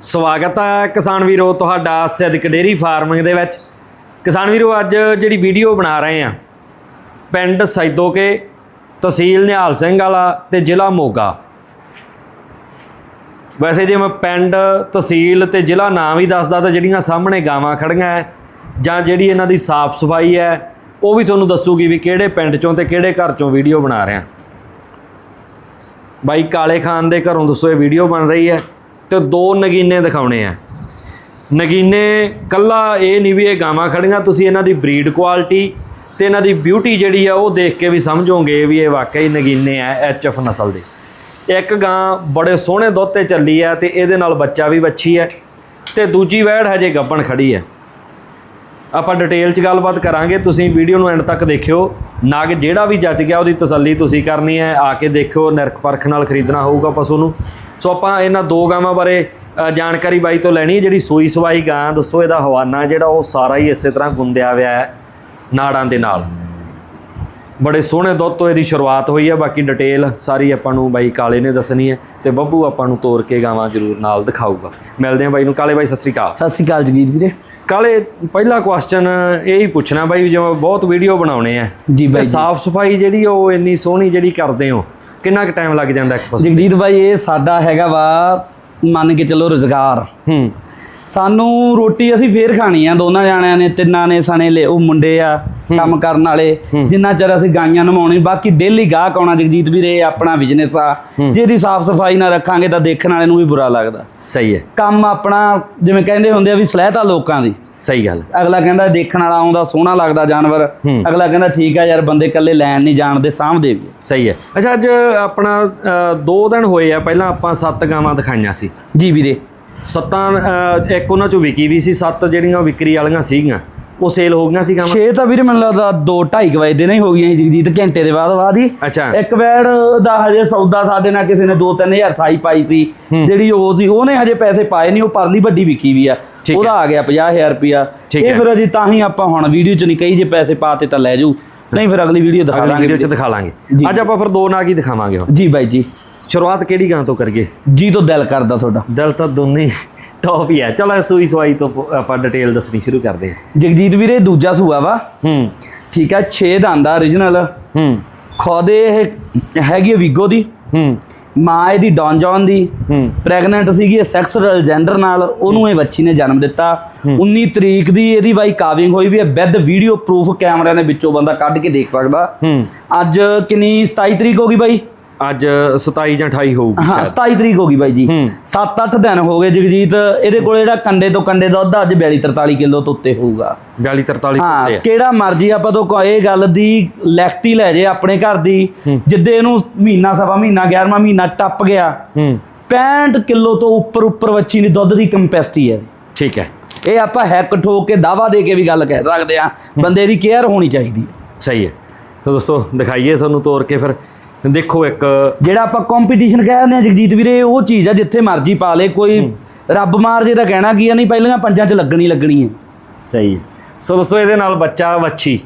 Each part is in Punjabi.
ਸਵਾਗਤ ਹੈ ਕਿਸਾਨ ਵੀਰੋ ਤੁਹਾਡਾ ਸਿੱਧਕ ਡੇਰੀ ਫਾਰਮਿੰਗ ਦੇ ਵਿੱਚ। ਕਿਸਾਨ ਵੀਰੋ, ਅੱਜ ਜਿਹੜੀ ਵੀਡੀਓ ਬਣਾ ਰਹੇ ਆ, ਪਿੰਡ ਸੈਦੋਕੇ, ਤਹਿਸੀਲ ਨਿਹਾਲ ਸਿੰਘ ਵਾਲਾ ਤੇ ਜ਼ਿਲ੍ਹਾ ਮੋਗਾ। ਵੈਸੇ ਜੇ ਮੈਂ ਪਿੰਡ, ਤਹਿਸੀਲ ਤੇ ਜ਼ਿਲ੍ਹਾ ਨਾਮ ਹੀ ਦੱਸਦਾ ਤਾਂ ਜਿਹੜੀਆਂ ਸਾਹਮਣੇ ਗਾਵਾਂ ਖੜੀਆਂ ਹੈ ਜਾਂ ਜਿਹੜੀ ਇਹਨਾਂ ਦੀ ਸਾਫ਼ ਸਫ਼ਾਈ ਹੈ ਉਹ ਵੀ ਤੁਹਾਨੂੰ ਦੱਸੂਗੀ ਵੀ ਕਿਹੜੇ ਪਿੰਡ ਚੋਂ ਤੇ ਕਿਹੜੇ ਘਰ ਚੋਂ ਵੀਡੀਓ ਬਣਾ ਰਹੇ ਆ। ਬਾਈ ਕਾਲੇ ਖਾਨ ਦੇ ਘਰੋਂ ਦੱਸੋ ਇਹ ਵੀਡੀਓ ਬਣ ਰਹੀ ਹੈ ਤੇ ਦੋ ਨਗੀਨੇ ਦਿਖਾਉਣੇ ਆ। ਨਗੀਨੇ ਕੱਲਾ ਇਹ ਨਹੀਂ ਵੀ ਇਹ ਗਾਵਾਂ ਖੜੀਆਂ, ਤੁਸੀਂ ਇਹਨਾਂ ਦੀ ਬਰੀਡ ਕੁਆਲਿਟੀ ਤੇ ਇਹਨਾਂ ਦੀ ਬਿਊਟੀ ਜਿਹੜੀ ਆ ਉਹ ਦੇਖ ਕੇ ਵੀ ਸਮਝੋਗੇ ਵੀ ਇਹ ਵਾਕਈ ਨਗੀਨੇ ਆ ਐਚਐਫ ਨਸਲ ਦੇ। ਇੱਕ ਗਾਂ ਬੜੇ ਸੋਹਣੇ ਦੁੱਧ ਤੇ ਚੱਲੀ ਆ ਤੇ ਇਹਦੇ ਨਾਲ ਬੱਚਾ ਵੀ ਵੱਛੀ ਹੈ ਤੇ ਦੂਜੀ ਵੈੜ ਹਜੇ ਗੱਬਣ ਖੜੀ ਹੈ ਆਪਾਂ ਡਿਟੇਲ 'ਚ ਗੱਲਬਾਤ ਕਰਾਂਗੇ, ਤੁਸੀਂ ਵੀਡੀਓ ਨੂੰ ਐਂਡ ਤੱਕ ਦੇਖਿਓ। ਨਾਗ ਜਿਹੜਾ ਵੀ ਜੱਜ ਗਿਆ, ਉਹਦੀ ਤਸੱਲੀ ਤੁਸੀਂ ਕਰਨੀ ਹੈ ਆ ਕੇ ਦੇਖਿਓ, ਨਿਰਖ ਪਰਖ ਨਾਲ ਖਰੀਦਣਾ ਹੋਊਗਾ ਪਸ਼ੂ ਨੂੰ। ਸੋ ਆਪਾਂ ਇਹਨਾਂ ਦੋ ਗਾਵਾਂ ਬਾਰੇ ਜਾਣਕਾਰੀ ਬਾਈ ਤੋਂ ਲੈਣੀ ਹੈ। ਜਿਹੜੀ ਸੂਈ ਸਵਾਈ ਗਾਂ ਦੱਸੋ ਇਹਦਾ ਹਵਾਨਾ ਜਿਹੜਾ ਉਹ ਸਾਰਾ ਹੀ ਇਸੇ ਤਰ੍ਹਾਂ ਗੁੰਦਿਆ ਹੋਇਆ ਹੈ ਨਾੜਾਂ ਦੇ ਨਾਲ। ਬੜੇ ਸੋਹਣੇ ਦੁੱਧ ਤੋਂ ਇਹਦੀ ਸ਼ੁਰੂਆਤ ਹੋਈ ਹੈ ਬਾਕੀ ਡਿਟੇਲ ਸਾਰੀ ਆਪਾਂ ਨੂੰ ਬਾਈ ਕਾਲੇ ਨੇ ਦੱਸਣੀ ਹੈ ਤੇ ਬੱਬੂ ਆਪਾਂ ਨੂੰ ਤੋਰ ਕੇ ਗਾਵਾਂ ਜ਼ਰੂਰ ਨਾਲ ਦਿਖਾਊਗਾ। ਮਿਲਦੇ ਹਾਂ ਬਾਈ ਨੂੰ। ਕਾਲੇ ਬਾਈ ਸਤਿ ਸ੍ਰੀ ਅਕਾਲ। ਸਤਿ ਸ਼੍ਰੀ ਅਕਾਲ ਜਗਜੀਤ ਵੀਰੇ। ਕਾਲੇ ਪਹਿਲਾ ਕੁਐਸਚਨ ਇਹ ਹੀ ਪੁੱਛਣਾ ਬਾਈ ਜਿਵੇਂ ਬਹੁਤ ਵੀਡੀਓ ਬਣਾਉਣੇ ਆ। ਜੀ ਬਾਈ। ਸਾਫ਼ ਸਫ਼ਾਈ ਜਿਹੜੀ ਉਹ ਇੰਨੀ ਸੋਹਣੀ ਜਿਹੜੀ ਕਰਦੇ ਹੋ ਕਿੰਨਾ ਕੁ ਟਾਈਮ ਲੱਗ ਜਾਂਦਾ ਇੱਕ ਪਾਸੇ ਜਗਜੀਤ ਬਾਈ ਇਹ ਸਾਡਾ ਹੈਗਾ ਵਾ ਮੰਨ ਕੇ ਚੱਲੋ ਰੁਜ਼ਗਾਰ। ਹੂੰ। ਸਾਨੂੰ ਰੋਟੀ ਅਸੀਂ ਫੇਰ ਖਾਣੀ ਆ ਦੋਨਾਂ ਜਾਣਿਆਂ ਨੇ ਤਿੰਨਾਂ ਨੇ ਸਣੇ ਲੈ ਉਹ ਮੁੰਡੇ ਆ ਕੰਮ ਕਰਨ ਵਾਲੇ ਜਿੰਨਾ ਚਿਰ ਅਸੀਂ ਗਾਈਆਂ ਨਵਾਉਣੀ ਬਾਕੀ ਡੇਲੀ ਗਾਹਕ ਆਉਣਾ ਜਗਜੀਤ ਵੀਰੇ ਆਪਣਾ ਬਿਜ਼ਨਸ ਆ। ਜੇ ਇਹਦੀ ਸਾਫ਼ ਸਫ਼ਾਈ ਨਾ ਰੱਖਾਂਗੇ ਤਾਂ ਦੇਖਣ ਵਾਲੇ ਨੂੰ ਵੀ ਬੁਰਾ ਲੱਗਦਾ। ਸਹੀ ਹੈ। ਕੰਮ ਆਪਣਾ ਜਿਵੇਂ ਕਹਿੰਦੇ ਹੁੰਦੇ ਆ ਵੀ ਸਲਹਿਤਾ ਲੋਕਾਂ ਦੀ। ਸਹੀ ਗੱਲ ਅਗਲਾ ਕਹਿੰਦਾ ਦੇਖਣ ਵਾਲਾ ਆਉਂਦਾ ਸੋਹਣਾ ਲੱਗਦਾ ਜਾਨਵਰ। ਅਗਲਾ ਕਹਿੰਦਾ ਠੀਕ ਆ ਯਾਰ ਬੰਦੇ ਇਕੱਲੇ ਲੈਣ ਨਹੀਂ ਜਾਣਦੇ ਸਾਂਭਦੇ ਵੀ। ਸਹੀ ਹੈ। ਅੱਛਾ ਅੱਜ ਆਪਣਾ ਦੋ ਦਿਨ ਹੋਏ ਆ ਪਹਿਲਾਂ ਆਪਾਂ ਸੱਤ ਗਾਵਾਂ ਦਿਖਾਈਆਂ ਸੀ। ਜੀ ਵੀਰੇ। ਸੱਤਾਂ ਇੱਕ ਉਹਨਾਂ ਚੋਂ ਵਿਕੀ ਵੀ ਸੀ ਸੱਤ ਜਿਹੜੀਆਂ ਵਿਕਰੀ ਵਾਲੀਆਂ ਸੀਗੀਆਂ। ਉਹ ਸੇਲ ਹੋ ਗਈਆਂ ਸੀ ਗਾਵਾਂ 6 ਤਾਂ ਵੀਰੇ ਮੈਨੂੰ ਲੱਗਦਾ 2:30 ਵਜੇ ਦੇ ਨਹੀਂ ਹੋ ਗਈਆਂ ਸੀ ਜਗਜੀਤ ਘੰਟੇ ਦੇ ਬਾਅਦ ਬਾਅਦ ਹੀ। ਅੱਛਾ। ਇੱਕ ਵੈੜ ਦਾ ਹਜੇ ਸੌਦਾ ਸਾਡੇ ਨਾਲ ਕਿਸੇ ਨੇ 2-3000 ਸਾਈ ਪਾਈ ਸੀ। ਜਿਹੜੀ ਉਹ ਸੀ ਉਹਨੇ ਹਜੇ ਪੈਸੇ ਪਾਏ ਨਹੀਂ ਉਹ ਪਰਲੀ ਵੱਡੀ ਵਿਕੀ ਵੀ ਆ। ਉਹਦਾ ਆ ਗਿਆ 50000 ਰੁਪਿਆ ਇਹ। ਫਿਰ ਅਜੀ ਤਾਂ ਹੀ ਆਪਾਂ ਹੁਣ ਵੀਡੀਓ 'ਚ ਨਹੀਂ ਕਹੀ ਜੇ ਪੈਸੇ ਪਾਤੇ ਤਾਂ ਲੈ ਜਾਊ। ਨਹੀਂ ਫਿਰ ਅਗਲੀ ਵੀਡੀਓ ਦਿਖਾ ਅਗਲੀ ਲਾਂਗੇ ਵੀਡੀਓ 'ਚ ਦਿਖਾ ਲਾਂਗੇ। ਅੱਜ ਆਪਾਂ ਫਿਰ ਦੋ ਨਾਗ ਹੀ ਦਿਖਾਵਾਂਗੇ ਹੁਣ? ਜੀ ਬਾਈ ਜੀ। ਸ਼ੁਰੂਆਤ ਕਿਹੜੀ ਗਾਂ ਤੋਂ ਕਰੀਏ? ਜੀ ਤੋਂ ਦਿਲ ਕਰਦਾ ਤੁਹਾਡਾ। ਦਿਲ ਤਾਂ ਦੋਨੇ ਟੌਪ ਹੀ ਹੈ ਚਲੋ ਸੂਈ ਸਵਾਈ ਤੋਂ ਆਪਾਂ ਡਿਟੇਲ ਦੱਸਣੀ ਸ਼ੁਰੂ ਕਰਦੇ ਹਾਂ। ਜਗਜੀਤ ਵੀਰੇ ਦੂਜਾ ਸੂਆ ਵਾ। ਹੂੰ। ਠੀਕ ਆ 6 ਦਾ ਆਂਦਾ origignal ਹੂੰ। ਖੋਦੇ ਇਹ ਹੈਗੀ ਵੀਗੋ ਦੀ। ਹੂੰ। ਮਾਂ ਇਹਦੀ ਡੌਨ ਜੌਨ ਦੀ। ਹੂੰ। ਪ੍ਰੈਗਨੈਂਟ ਸੀਗੀ ਸੈਕਸੁਅਲ ਜੈਂਡਰ ਨਾਲ। ਉਹਨੂੰ ਇਹ ਬੱਚੀ ਨੇ ਜਨਮ ਦਿੱਤਾ। 19 ਤਰੀਕ ਦੀ ਇਹਦੀ ਬਾਈ ਕਾਵਿੰਗ ਹੋਈ ਵੀ ਹੈ ਵਿਦ ਵੀਡੀਓ ਪ੍ਰੂਫ ਕੈਮਰਿਆਂ ਦੇ ਵਿੱਚੋਂ ਬੰਦਾ ਕੱਢ ਕੇ ਦੇਖ ਸਕਦਾ। ਹੂੰ। ਅੱਜ ਕਿੰਨੀ 27 ਤਰੀਕ ਹੋ ਗਈ ਬਾਈ? ਅੱਜ 27 ਜਾਂ 28 ਹੋਊਗੀ ਹਾਂ 27 ਤਰੀਕ ਹੋ ਗਈ ਬਾਈ ਜੀ। ਹੂੰ। 7-8 ਦਿਨ ਹੋ ਗਏ ਜਗਜੀਤ ਇਹਦੇ ਕੋਲ ਜਿਹੜਾ ਕੰਡੇ ਤੋਂ ਕੰਡੇ ਦਾ ਦੁੱਧ ਅੱਜ 42-43 ਕਿਲੋ ਤੋਂ ਉੱਤੇ ਹੋਊਗਾ। 42 43 ਹਾਂ ਕਿਹੜਾ ਮਰਜ਼ੀ ਆਪਾਂ ਤੋਂ ਇਹ ਗੱਲ ਦੀ ਲਿਖਤੀ ਲੈ ਜੇ ਆਪਣੇ ਘਰ ਦੀ। ਜਿੱਦੇ ਇਹਨੂੰ ਮਹੀਨਾ ਸਵਾ ਮਹੀਨਾ 11ਵਾਂ ਮਹੀਨਾ ਟੱਪ ਗਿਆ ਹੂੰ। 65 ਕਿਲੋ ਤੋਂ ਉੱਪਰ ਉੱਪਰ ਵੱਛੀ ਦੀ ਦੁੱਧ ਦੀ ਕੰਪੈਸਿਟੀ ਹੈ। ਠੀਕ ਹੈ। ਇਹ ਆਪਾਂ ਹੈਕ ਠੋਕ ਕੇ ਦਾਵਾ ਦੇ ਕੇ ਵੀ ਗੱਲ ਕਹਿ ਸਕਦੇ ਆ ਬੰਦੇ ਦੀ ਕੇਅਰ ਹੋਣੀ ਚਾਹੀਦੀ ਸਹੀ ਹੈ। ਤਾਂ ਦੋਸਤੋ ਦਿਖਾਈਏ ਤੁਹਾਨੂੰ ਤੋਰ ਕੇ ਫਿਰ। ਦੇਖੋ ਇੱਕ ਜਿਹੜਾ ਆਪਾਂ ਕੰਪੀਟੀਸ਼ਨ ਕਹਿੰਦੇ ਆ ਜਗਜੀਤ ਵੀਰੇ ਉਹ ਚੀਜ਼ ਆ ਜਿੱਥੇ ਮਰਜ਼ੀ ਪਾ ਲੇ ਕੋਈ ਰੱਬ ਮਾਰ ਜੇ ਤਾਂ ਕਹਿਣਾ ਕੀ ਆ ਨਹੀਂ ਪਹਿਲੀਆਂ ਪੰਜਾਂ 'ਚ ਲੱਗਣੀ ਲੱਗਣੀ ਹੈ ਸਹੀ। ਸੋ ਦੋਸਤੋ ਇਹਦੇ ਨਾਲ ਬੱਚਾ ਵੱਛੀ।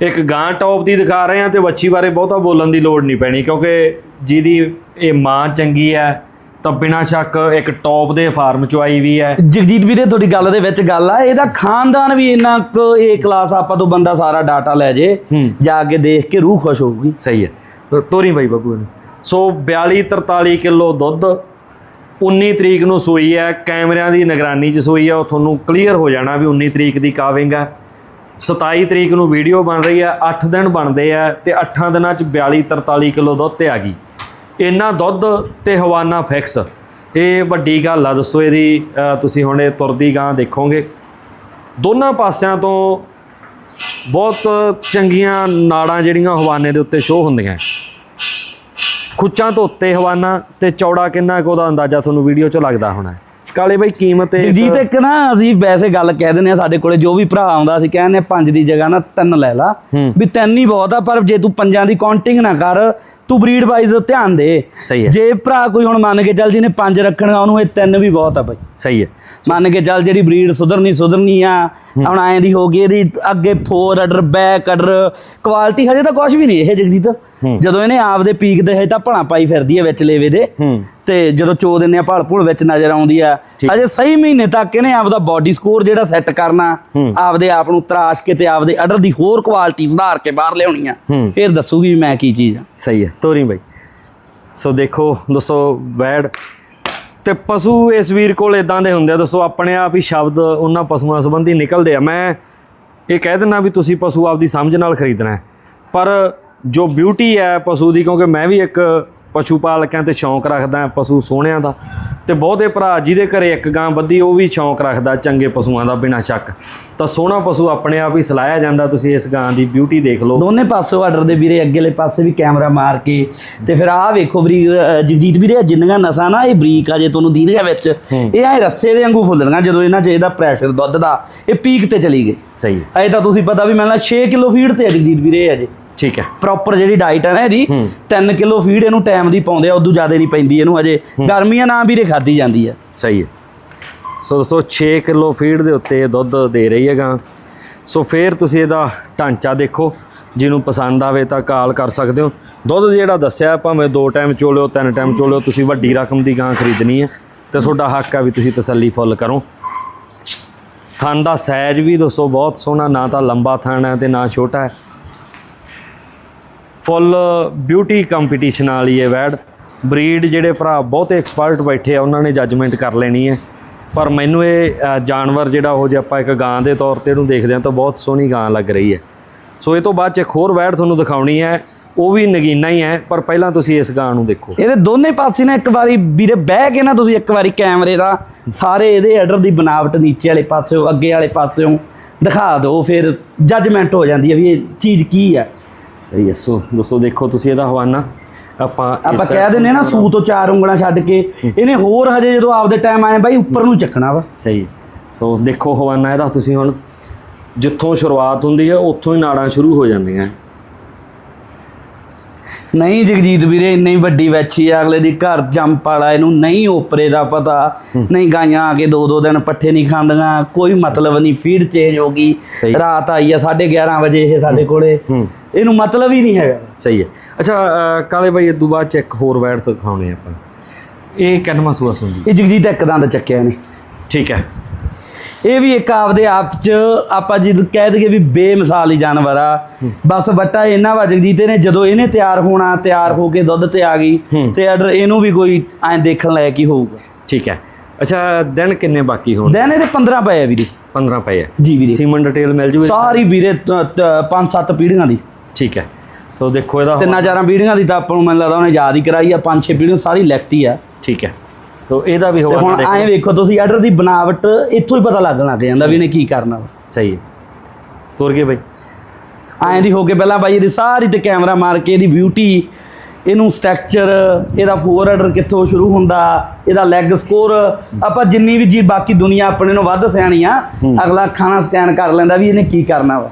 ਇੱਕ ਗਾਂ ਟੌਪ ਦੀ ਦਿਖਾ ਰਹੇ ਹਾਂ ਤੇ ਵੱਛੀ ਬਾਰੇ ਬਹੁਤਾ ਬੋਲਣ ਦੀ ਲੋੜ ਨਹੀਂ ਪੈਣੀ ਕਿਉਂਕਿ ਜਿਹਦੀ ਇਹ ਮਾਂ ਚੰਗੀ ਹੈ ਤਾਂ ਬਿਨਾਂ ਸ਼ੱਕ ਇੱਕ ਟੌਪ ਦੇ ਫਾਰਮ ਚੋਂ ਆਈ ਵੀ ਹੈ। ਜਗਜੀਤ ਵੀਰੇ ਤੁਹਾਡੀ ਗੱਲ ਦੇ ਵਿੱਚ ਗੱਲ ਆ ਇਹਦਾ ਖਾਨਦਾਨ ਵੀ ਇੰਨਾ ਕੁ ਏ ਕਲਾਸ ਆਪਾਂ ਤੋਂ ਬੰਦਾ ਸਾਰਾ ਡਾਟਾ ਲੈ ਜੇ ਜਾ ਕੇ ਦੇਖ ਕੇ ਰੂਹ ਖੁਸ਼ ਹੋਊਗੀ। ਸਹੀ ਹੈ। ਤੋਰੀ ਬਾਈ ਬੱਬੂ ਨੇ। ਸੋ 42 43 ਕਿਲੋ ਦੁੱਧ 19 ਤਰੀਕ ਨੂੰ ਸੂਈ ਹੈ, ਕੈਮਰਿਆਂ ਦੀ ਨਿਗਰਾਨੀ 'ਚ ਸੂਈ ਹੈ, ਉਹ ਤੁਹਾਨੂੰ ਕਲੀਅਰ ਹੋ ਜਾਣਾ ਵੀ 19 ਤਰੀਕ ਦੀ ਕਾਵਿੰਗ ਹੈ। 27 ਤਰੀਕ ਨੂੰ ਵੀਡੀਓ ਬਣ ਰਹੀ ਹੈ 8 ਦਿਨ ਬਣਦੇ ਆ ਤੇ 8 ਦਿਨਾਂ 'ਚ 42 43 ਕਿਲੋ ਦੁੱਧ ਤੇ ਆ ਗਈ। ਇੰਨਾ ਦੁੱਧ ਤੇ ਹਵਾਨਾ ਫਿਕਸ ਇਹ ਵੱਡੀ ਗੱਲ ਆ, ਦੱਸੋ ਇਹਦੀ ਤੁਸੀਂ ਹੁਣ ਇਹ ਤੁਰਦੀ ਗਾਂ ਦੇਖੋਗੇ। ਦੋਨਾਂ ਪਾਸਿਆਂ ਤੋਂ ਬਹੁਤ ਚੰਗੀਆਂ ਨਾੜਾਂ ਜਿਹੜੀਆਂ ਹਵਾਨੇ ਦੇ ਉੱਤੇ ਸ਼ੋਅ ਹੁੰਦੀਆਂ ਖੁੱਚਾਂ ਤੋਂ ਉੱਤੇ ਹਵਾਨਾ ਤੇ ਚੌੜਾ ਕਿੰਨਾ ਕੁ ਉਹਦਾ ਅੰਦਾਜ਼ਾ ਤੁਹਾਨੂੰ ਵੀਡੀਓ 'ਚ ਲੱਗਦਾ ਹੋਣਾ ਕਾਲੇ ਬਾਈ ਕੀਮਤ ਇਸ- ਜਗਜੀਤ ਇੱਕ ਨਾ ਅਸੀਂ ਵੈਸੇ ਗੱਲ ਕਹਿ ਦਿੰਦੇ ਆ ਸਾਡੇ ਕੋਲੇ ਜੋ ਵੀ ਭਰਾ ਆਉਂਦਾ ਅਸੀਂ ਕਹਿੰਦੇ ਆ ਪੰਜ ਦੀ ਜਗ੍ਹਾ ਨਾ ਤਿੰਨ ਲੈ ਲਾ। ਵੀ ਤਿੰਨ ਹੀ ਬਹੁਤ ਆ ਪਰ ਜੇ ਤੂੰ ਪੰਜਾਂ ਦੀ ਕਾਊਂਟਿੰਗ ਨਾ ਕਰ ਤੂੰ ਬਰੀਡ ਵਾਈਜ਼ ਧਿਆਨ ਦੇ। ਸਹੀ ਹੈ। ਜੇ ਭਰਾ ਕੋਈ ਹੁਣ ਮੰਨ ਕੇ ਚੱਲ ਜਿਹਨੇ ਪੰਜ ਰੱਖਣਾ ਉਹਨੂੰ ਇਹ ਤਿੰਨ ਵੀ ਬਹੁਤ ਆ ਬਾਈ। ਸਹੀ ਹੈ। ਮੰਨ ਕੇ ਚੱਲ ਜਿਹੜੀ ਬਰੀਡ ਸੁਧਰਨੀ ਸੁਧਰਨੀ ਆ ਹੁਣ ਐਂ ਦੀ ਹੋ ਗਈ ਇਹਦੀ ਅੱਗੇ four order back order quality ਹਜੇ ਤਾਂ ਕੁਝ ਵੀ ਨਹੀਂ ਇਹ ਜਗਜੀਤ। ਜਦੋਂ ਇਹਨੇ ਆਪਦੇ ਪੀਕ ਦੇ ਹਜੇ ਤਾਂ ਭਣਾ ਪਾਈ ਫਿਰਦੀ ਹੈ ਵਿੱਚ ਲੇਵੇ ਦੇ। ਹੂੰ। ਤੇ ਜਦੋਂ ਚੋ ਦਿੰਦੇ ਆ ਭਲ ਭੁਲ ਵਿੱਚ ਨਜ਼ਰ ਆਉਂਦੀ ਆ। ਅਜੇ ਸਹੀ ਮਹੀਨੇ ਤੱਕ ਇਹਨੇ ਆਪਦਾ ਬਾਡੀ ਸਕੋਰ ਜਿਹੜਾ ਸੈੱਟ ਕਰਨਾ। ਆਪਦੇ ਆਪ ਨੂੰ ਤਰਾਸ਼ ਕੇ ਤੇ ਆਪਦੇ ਆਰਡਰ ਦੀ ਹੋਰ ਕੁਆਲਿਟੀ ਸੁਧਾਰ ਕੇ ਬਾਹਰ ਲਿਆਉਣੀ ਆ। ਫਿਰ ਦੱਸੂਗੀ ਮੈਂ ਕੀ ਚੀਜ਼ ਆ। ਸਹੀ ਹੈ ਤੋਰੀ ਬਾਈ। ਸੋ ਦੇਖੋ ਦੋਸਤੋ ਵੈੜ ਤੇ ਪਸ਼ੂ ਇਸ ਵੀਰ ਕੋਲ ਇਦਾਂ ਦੇ ਹੁੰਦੇ ਆ ਦੋਸਤੋ ਆਪਣੇ ਆਪ ਹੀ ਸ਼ਬਦ ਉਹਨਾਂ ਪਸ਼ੂਆਂ ਸੰਬੰਧੀ ਨਿਕਲਦੇ ਆ। ਮੈਂ ਇਹ ਕਹਿ ਦਿੰਦਾ ਵੀ ਤੁਸੀਂ ਪਸ਼ੂ ਆਪਦੀ ਸਮਝ ਨਾਲ ਖਰੀਦਣਾ ਹੈ। ਪਰ ਜੋ ਬਿਊਟੀ ਹੈ ਪਸ਼ੂ ਦੀ ਕਿਉਂਕਿ ਮੈਂ ਵੀ ਇੱਕ ਪਸ਼ੂ ਪਾਲਕਾਂ ਤੇ ਸ਼ੌਂਕ ਰੱਖਦਾ ਪਸ਼ੂ ਸੋਹਣਿਆਂ ਦਾ ਤੇ ਬਹੁਤੇ ਭਰਾ ਜਿਹਦੇ ਘਰੇ ਇੱਕ ਗਾਂ ਬੱਧੀ ਉਹ ਵੀ ਸ਼ੌਂਕ ਰੱਖਦਾ ਚੰਗੇ ਪਸ਼ੂਆਂ ਦਾ ਬਿਨਾਂ ਸ਼ੱਕ। ਤਾਂ ਸੋਹਣਾ ਪਸ਼ੂ ਆਪਣੇ ਆਪ ਹੀ ਸਲਾਇਆ ਜਾਂਦਾ ਤੁਸੀਂ ਇਸ ਗਾਂ ਦੀ ਬਿਊਟੀ ਦੇਖ ਲਓ। ਦੋਨੇ ਪਾਸੋਂ ਆਰਡਰ ਦੇ ਵੀਰੇ ਅੱਗੇਲੇ ਪਾਸੇ ਵੀ ਕੈਮਰਾ ਮਾਰ ਕੇ ਤੇ ਫਿਰ ਆਹ ਵੇਖੋ ਅ, ਜਗਜੀਤ ਵੀਰੇ ਜਿੰਨੀਆਂ ਨਸਾਂ ਨਾ ਇਹ ਬਰੀਕ ਆ ਜੇ ਤੁਹਾਨੂੰ ਦੀਦੀਆਂ ਵਿੱਚ ਇਹ ਐ ਰੱਸੇ ਦੇ ਵਾਂਗੂ ਫੁੱਲਣੀਆਂ ਜਦੋਂ ਇਹਨਾਂ 'ਚ ਇਹਦਾ ਪ੍ਰੈਸ਼ਰ ਦੁੱਧ ਦਾ ਇਹ ਪੀਕ ਤੇ ਚਲੀ ਗਈ। ਸਹੀ। ਹੈ ਅਜੇ ਤਾਂ ਤੁਸੀਂ ਪਤਾ ਵੀ ਮੈਨੂੰ 6 ਕਿਲੋ ਫੀਡ ਤੇ ਜਗਜੀਤ ਵੀਰੇ ਅਜੇ। ਠੀਕ ਹੈ। ਪ੍ਰੋਪਰ ਜਿਹੜੀ ਡਾਈਟ ਹੈ ਨਾ ਇਹਦੀ ਹੂੰ। 3 ਕਿਲੋ ਫੀਡ ਇਹਨੂੰ ਟਾਈਮ ਦੀ ਪਾਉਂਦੇ ਆ ਉਦੋਂ ਜ਼ਿਆਦਾ ਨਹੀਂ ਪੈਂਦੀ ਇਹਨੂੰ ਅਜੇ। ਗਰਮੀਆਂ ਨਾ ਵੀਰੇ ਖਾਦੀ ਜਾਂਦੀ ਆ। ਸਹੀ ਹੈ। ਸੋ ਦੋਸਤੋ 6 ਕਿਲੋ ਫੀਡ ਦੇ ਉੱਤੇ ਦੁੱਧ ਦੇ ਰਹੀ ਹੈ ਗਾਂ ਸੋ ਫੇਰ ਤੁਸੀਂ ਇਹਦਾ ਢਾਂਚਾ ਦੇਖੋ। ਜਿਹਨੂੰ ਪਸੰਦ ਆਵੇ ਤਾਂ ਕਾਲ ਕਰ ਸਕਦੇ ਹੋ। ਦੁੱਧ ਜਿਹੜਾ ਦੱਸਿਆ ਭਾਵੇਂ ਦੋ ਟਾਈਮ ਚੋਲਿਓ ਤਿੰਨ ਟਾਈਮ ਚੋਲਿਓ ਤੁਸੀਂ ਵੱਡੀ ਰਕਮ ਦੀ ਗਾਂ ਖਰੀਦਣੀ ਹੈ। ਤੇ ਤੁਹਾਡਾ ਹੱਕ ਹੈ ਵੀ ਤੁਸੀਂ ਤਸੱਲੀ ਫੁੱਲ ਕਰੋ। ਥਣ ਦਾ ਸਾਈਜ਼ ਵੀ ਦੋਸਤੋ ਬਹੁਤ ਸੋਹਣਾ ਨਾ ਤਾਂ ਲੰਬਾ ਥਣ ਹੈ ਤੇ ਨਾ ਛੋਟਾ ਹੈ। ਫੁੱਲ ਬਿਊਟੀ ਕੰਪੀਟੀਸ਼ਨ ਵਾਲੀ ਹੈ ਵੈੜ। ਬਰੀਡ ਜਿਹੜੇ ਭਰਾ ਬਹੁਤੇ ਐਕਸਪਰਟ ਬੈਠੇ ਆ, ਉਹਨਾਂ ਨੇ ਜੱਜਮੈਂਟ ਕਰ ਲੈਣੀ ਹੈ। ਪਰ ਮੈਨੂੰ ਇਹ ਜਾਨਵਰ ਜਿਹੜਾ ਉਹ ਜੇ ਆਪਾਂ ਇੱਕ ਗਾਂ ਦੇ ਤੌਰ ਤੇ ਇਹਨੂੰ ਦੇਖਦੇ ਹਾਂ ਤਾਂ ਬਹੁਤ ਸੋਹਣੀ ਗਾਂ ਲੱਗ ਰਹੀ ਹੈ। ਸੋ ਇਹ ਤੋਂ ਬਾਅਦ ਚ ਇੱਕ ਹੋਰ ਵੈੜ ਤੁਹਾਨੂੰ ਦਿਖਾਉਣੀ ਹੈ। ਉਹ ਵੀ ਨਗੀਨਾ ਹੀ ਹੈ, ਪਰ ਪਹਿਲਾਂ ਤੁਸੀਂ ਇਸ ਗਾਂ ਨੂੰ ਦੇਖੋ। ਇਹਦੇ ਦੋਨੇ ਪਾਸੇ ਨਾ ਇੱਕ ਵਾਰੀ ਵੀਰੇ ਬਹਿ ਕੇ ਨਾ ਤੁਸੀਂ ਇੱਕ ਵਾਰੀ ਕੈਮਰੇ ਦਾ ਸਾਰੇ ਇਹਦੇ ਐਡਰ ਦੀ ਬਣਾਵਟ ਨੀਚੇ ਵਾਲੇ ਪਾਸਿਓਂ, ਅੱਗੇ ਵਾਲੇ ਪਾਸਿਓਂ ਦਿਖਾ ਦਿਓ, ਫਿਰ ਜੱਜਮੈਂਟ ਹੋ ਜਾਂਦੀ ਹੈ ਵੀ ਇਹ ਚੀਜ਼ ਕੀ ਹੈ। ਯੈਸ ਦੋਸਤੋ ਦੇਖੋ ਤੁਸੀਂ ਇਹਦਾ ਹਵਾਨਾ। ਆਪਾਂ ਆਪਾਂ ਕਹਿ ਆ ਨਾ ਸੂ ਤੋਂ ਚਾਰ ਉਂਗਲਾਂ ਛੱਡ ਕੇ ਇਹਨੇ ਹੋਰ ਹਜੇ ਜਦੋਂ ਆਪਦੇ ਟਾਈਮ ਆਏ ਬਾਈ ਉੱਪਰ ਨੂੰ ਚੱਕਣਾ ਵਾ। ਸਹੀ। ਸੋ ਦੇਖੋ ਹਵਾਨਾ ਇਹਦਾ ਤੁਸੀਂ ਹੁਣ ਜਿੱਥੋਂ ਸ਼ੁਰੂਆਤ ਹੁੰਦੀ ਹੈ ਉੱਥੋਂ ਹੀ ਨਾੜਾਂ ਸ਼ੁਰੂ ਹੋ ਜਾਂਦੀਆਂ। ਨਹੀਂ ਜਗਜੀਤ ਵੀਰੇ ਇੰਨੀ ਵੱਡੀ ਵੱਛੀ ਆ ਅਗਲੇ ਦੀ ਘਰ ਜੰਪ ਵਾਲਾ ਇਹਨੂੰ ਨਹੀਂ ਓਪਰੇ ਦਾ ਪਤਾ। ਨਹੀਂ ਗਾਈਆਂ ਆ ਕੇ ਦੋ ਦੋ ਦਿਨ ਪੱਠੇ ਨਹੀਂ ਖਾਂਦੀਆਂ ਕੋਈ ਮਤਲਬ ਨਹੀਂ ਫੀਡ ਚੇਂਜ ਹੋ ਗਈ। ਰਾਤ ਆਈ ਆ 11:30 ਵਜੇ ਇਹ ਸਾਡੇ ਕੋਲੇ। ਇਹਨੂੰ ਮਤਲਬ ਹੀ ਨਹੀਂ ਹੈਗਾ। ਸਹੀ ਹੈ। ਅੱਛਾ ਕਾਲੇ ਬਾਈ ਇਦੋਂ ਬਾਅਦ ਚ ਇੱਕ ਹੋਰ ਵੈੜ ਦਿਖਾਉਣੇ ਆਪਾਂ। ਇਹ ਕਿੰਨਵਾਂ ਸੂਆ ਸੁੰਦੀ ਇਹ ਜਗਜੀਤ ਇੱਕ ਦੰਦ ਚੱਕਿਆ ਨੇ ਠੀਕ ਹੈ। ਇਹ ਵੀ ਇੱਕ ਆਪਦੇ ਆਪ ਚ ਆਪਾਂ ਜਿੱਦ ਕਹਿ ਦਈਏ ਵੀ ਬੇਮਿਸਾਲ ਹੀ ਜਾਨਵਰ ਆ। ਬਸ ਬੱਟਾ ਇਹਨਾਂ ਵਾ ਜਗਜੀਤ ਨੇ ਜਦੋਂ ਇਹਨੇ ਤਿਆਰ ਹੋਣਾ ਤਿਆਰ ਹੋ ਕੇ ਦੁੱਧ ਤੇ ਆ ਗਈ। ਤੇ ਆਰਡਰ ਇਹਨੂੰ ਵੀ ਕੋਈ ਐਂ ਦੇਖਣ ਲਾਇਕ ਹੀ ਹੋਊਗਾ। ਠੀਕ ਹੈ। ਅੱਛਾ ਦਿਨ ਕਿੰਨੇ ਬਾਕੀ ਹੋਣ ਦਿਨ ਇਹਦੇ 15 ਪਏ ਆ ਵੀਰੇ। 15 ਪਏ ਹੈ ਜੀ ਵੀਰੇ। ਸੀਮਨ ਡਿਟੇਲ ਮਿਲ ਜੂਗੀ? ਸਾਰੀ ਵੀਰੇ ਤ- ਤ- ਪੰਜ ਸੱਤ ਪੀੜ੍ਹੀਆਂ ਦੀ। ਠੀਕ ਹੈ। ਸੋ ਦੇਖੋ ਇਹਦਾ ਤਿੰਨਾਂ ਚਾਰਾਂ ਪੀੜ੍ਹੀਆਂ ਦੀ ਤਾਂ ਆਪਾਂ ਨੂੰ ਮੈਨੂੰ ਲੱਗਦਾ ਉਹਨੇ ਯਾਦ ਹੀ ਕਰਾਈ ਆ ਪੰਜ ਛੇ ਪੀੜ੍ਹੀਆਂ ਸਾਰੀ ਲਿਖਤੀ ਆ। ਠੀਕ ਹੈ। ਸੋ ਇਹਦਾ ਵੀ ਹਵਾਲਾ ਹੁਣ ਐਂ ਵੇਖੋ ਤੁਸੀਂ ਆਰਡਰ ਦੀ ਬਣਾਵਟ ਇੱਥੋਂ ਹੀ ਪਤਾ ਲੱਗਣ ਲੱਗ ਜਾਂਦਾ ਵੀ ਇਹਨੇ ਕੀ ਕਰਨਾ ਸਹੀ ਹੈ। ਤੁਰ ਗਏ ਬਾਈ। ਐਂ ਦੀ ਹੋ ਕੇ ਪਹਿਲਾਂ ਬਾਈ ਇਹਦੀ ਸਾਰੀ ਤੇ ਕੈਮਰਾ ਮਾਰ ਕੇ ਇਹਦੀ ਬਿਊਟੀ ਇਹਨੂੰ ਸਟਰਕਚਰ ਇਹਦਾ ਫੋਰ ਆਰਡਰ ਕਿੱਥੋਂ ਸ਼ੁਰੂ ਹੁੰਦਾ ਇਹਦਾ ਲੈਗ ਸਕੋਰ ਆਪਾਂ ਜਿੰਨੀ ਵੀ ਜੀ ਬਾਕੀ ਦੁਨੀਆ ਆਪਣੇ ਨੂੰ ਵੱਧ ਸਿਆਣੀ ਆ ਅਗਲਾ ਖਾਣਾ ਸਕੈਨ ਕਰ ਲੈਂਦਾ ਵੀ ਇਹਨੇ ਕੀ ਕਰਨਾ ਵਾ।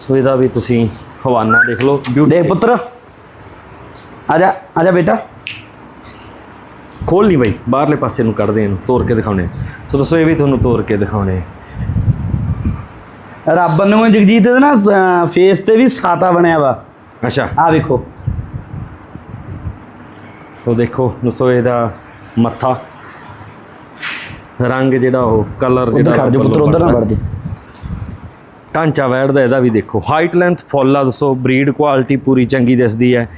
ਸੋ ਇਹਦਾ ਵੀ ਤੁਸੀਂ ਹਵਾਨਾ ਦੇਖ ਲਓ। ਦੇਖ ਪੁੱਤਰ। ਆ ਜਾ ਆ ਜਾ ਬੇਟਾ। ਖੋਲ ਨਹੀਂ ਬਾਈ ਬਾਹਰਲੇ ਪਾਸੇ ਨੂੰ ਕੱਢਦੇ ਇਹਨੂੰ ਤੋੜ ਕੇ ਦਿਖਾਉਣੇ। ਸੋ ਦੋਸਤੋ ਇਹ ਵੀ ਤੁਹਾਨੂੰ ਤੋੜ ਕੇ ਦਿਖਾਉਣੇ। ਰੱਬ ਨੂੰ ਜਗਜੀਤ ਦੇ ਨਾ ਫੇਸ ਤੇ ਵੀ ਸਾਤਾ ਬਣਿਆ ਵਾ। ਅੱਛਾ। ਆ ਵੇਖੋ। ਉਹ ਦੇਖੋ ਦੋਸਤੋ ਇਹਦਾ ਮੱਥਾ। ਰੰਗ ਜਿਹੜਾ ਉਹ ਕਲਰ ਉਧਰ ਜਿਹੜਾ ਖੜ ਜਾ ਪੁੱਤਰ ਉਧਰ ਨਾ ਵੜ ਜਾ ਢਾਂਚਾ ਵੈੜ ਦਾ ਇਹਦਾ ਵੀ ਦੇਖੋ। ਹਾਈਟ ਲੈਂਥ ਫੁੱਲ ਆ ਦੋਸਤੋ ਬਰੀਡ ਕੁਆਲਿਟੀ ਪੂਰੀ ਚੰਗੀ ਦਿਸਦੀ ਹੈ।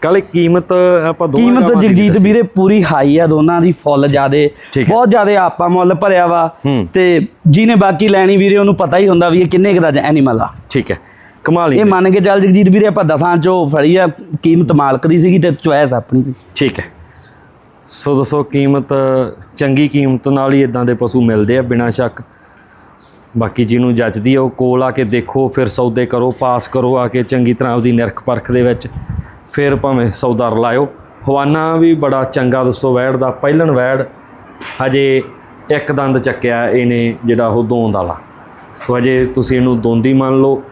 ਕੱਲ ਕੀਮਤ ਆਪਾਂ ਦੋਵਾਂ ਕੀਮਤ ਜਗਜੀਤ ਦੱਸੀ। ਵੀਰੇ ਪੂਰੀ ਹਾਈ ਆ ਦੋਨਾਂ ਦੀ ਫੁੱਲ ਜਿਆਦੇ। ਬਹੁਤ ਜਿਆਦੇ ਆਪਾ ਮੁੱਲ ਭਰਿਆ ਵਾ। ਤੇ ਜਿਹਨੇ ਬਾਕੀ ਲੈਣੀ ਵੀਰੇ ਉਹਨੂੰ ਪਤਾ ਹੀ ਹੁੰਦਾ ਵੀ ਇਹ ਕਿੰਨੇ ਕੁ ਦਾ ਐਨੀਮਲ ਆ। ਠੀਕ ਹੈ। ਕਮਾਲ ਇਹ ਮੰਨ ਕੇ ਚੱਲ ਜਗਜੀਤ ਵੀਰੇ ਆਪਾਂ ਦਸਾਂ ਚੋਂ ਫੜੀ ਆ ਕੀਮਤ ਮਾਲਕ ਦੀ ਸੀਗੀ ਤੇ ਚੁਆਇਸ ਆਪਣੀ ਸੀ। ਠੀਕ ਹੈ। ਸੋ ਦੋਸਤੋ ਕੀਮਤ ਚੰਗੀ ਕੀਮਤ ਨਾਲ ਹੀ ਇਦਾਂ ਦੇ ਪਸ਼ੂ ਮਿਲਦੇ ਆ ਬਿਨਾਂ ਸ਼ੱਕ। ਬਾਕੀ ਜਿਹਨੂੰ ਜੱਜਦੀ ਆ ਉਹ ਕੋਲ ਆ ਕੇ ਦੇਖੋ ਫਿਰ ਸੌਦੇ ਕਰੋ ਪਾਸ ਕਰੋ ਆ ਕੇ ਚੰਗੀ ਤਰ੍ਹਾਂ ਉਹਦੀ ਨਿਰਖ ਪਰਖ ਦੇ ਵਿੱਚ ਫਿਰ ਭਾਵੇਂ ਸੌਦਾ ਰਲਾਇਓ। ਹਵਾਨਾ ਵੀ ਬੜਾ ਚੰਗਾ ਦੋਸਤੋ ਵੈੜ ਦਾ ਪਹਿਲਣ ਵੈੜ ਹਜੇ ਇੱਕ ਦੰਦ ਚੱਕਿਆ ਇਹਨੇ ਜਿਹੜਾ ਉਹ ਦੋਂਦ ਵਾਲਾ। ਸੋ ਹਜੇ ਤੁਸੀਂ ਇਹਨੂੰ ਦੋਂਦੀ ਮੰਨ ਲਓ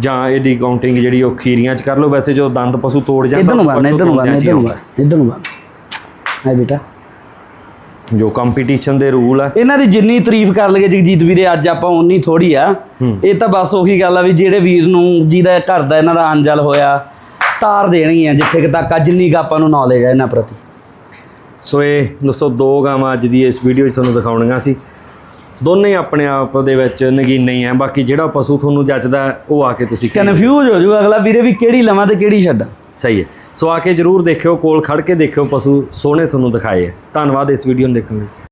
ਜਾਂ ਇਹਦੀ ਕਾਊਂਟਿੰਗ ਜਿਹੜੀ ਉਹ ਖੀਰੀਆਂ 'ਚ ਕਰ ਲਓ। ਵੈਸੇ ਜੋ ਦੰਦ ਪਸ਼ੂ ਤੋੜ ਜਾਂਦਾ ਇਧਰ ਨੂੰ ਬੰਨ ਇਧਰ ਨੂੰ ਬੰਨ ਹੀ ਇਧਰ ਨੂੰ। ਬੰਨ ਇਧਰ ਨੂੰ ਬੰਨ। ਆ ਬੇਟਾ। ਜੋ ਕੰਪੀਟੀਸ਼ਨ ਦੇ ਰੂਲ ਆ। ਇਹਨਾਂ ਦੀ ਜਿੰਨੀ ਤਾਰੀਫ ਕਰ ਲਈਏ ਜਗਜੀਤ ਵੀਰੇ ਅੱਜ ਆਪਾਂ ਉਨੀ ਥੋੜੀ ਆ। ਇਹ ਤਾਂ ਬਸ ਉਹੀ ਗੱਲ ਆ ਵੀ ਜਿਹੜੇ ਵੀਰ ਨੂੰ ਜਿਹਦਾ ਘਰ ਦਾ ਇਹਨਾਂ ਦਾ ਅੰਜਲ ਹੋਇਆ ਤਾਰ ਦੇਣੀ ਆ ਜਿੱਥੇ ਤੱਕ ਆ ਜਿੰਨੀ ਕੁ ਆਪਾਂ ਨੂੰ ਨੌਲੇਜ ਹੈ ਇਹਨਾਂ ਪ੍ਰਤੀ। ਸੋ ਇਹ ਦੋਸਤੋ ਦੋ ਗਾਵਾਂ ਅੱਜ ਦੀ ਇਸ ਵੀਡੀਓ 'ਚ ਤੁਹਾਨੂੰ ਦਿਖਾਉਣੀਆਂ ਸੀ। ਦੋਨੇ ਆਪਣੇ ਆਪ ਦੇ ਵਿੱਚ ਨਗੀਨੇ ਹੀ ਆ। ਬਾਕੀ ਜਿਹੜਾ ਪਸ਼ੂ ਤੁਹਾਨੂੰ ਜੱਚਦਾ ਹੈ, ਉਹ ਆ ਕੇ ਤੁਸੀਂ। ਕਨਫਿਊਜ਼ ਹੋ ਜੂ ਅਗਲਾ ਵੀਰੇ ਵੀ ਕਿਹੜੀ ਲਵਾਂ ਤੇ ਕਿਹੜੀ ਛੱਡਾਂ। ਸਹੀ ਹੈ। ਸੋ ਆ ਕੇ ਜਰੂਰ ਦੇਖਿਓ, ਕੋਲ ਖੜ ਕੇ ਦੇਖਿਓ ਪਸ਼ੂ, ਸੋਹਣੇ ਤੁਹਾਨੂੰ ਦਿਖਾਏ ਹੈ। ਧੰਨਵਾਦ ਇਸ ਵੀਡੀਓ ਨੂੰ ਦੇਖਣ ਲਈ।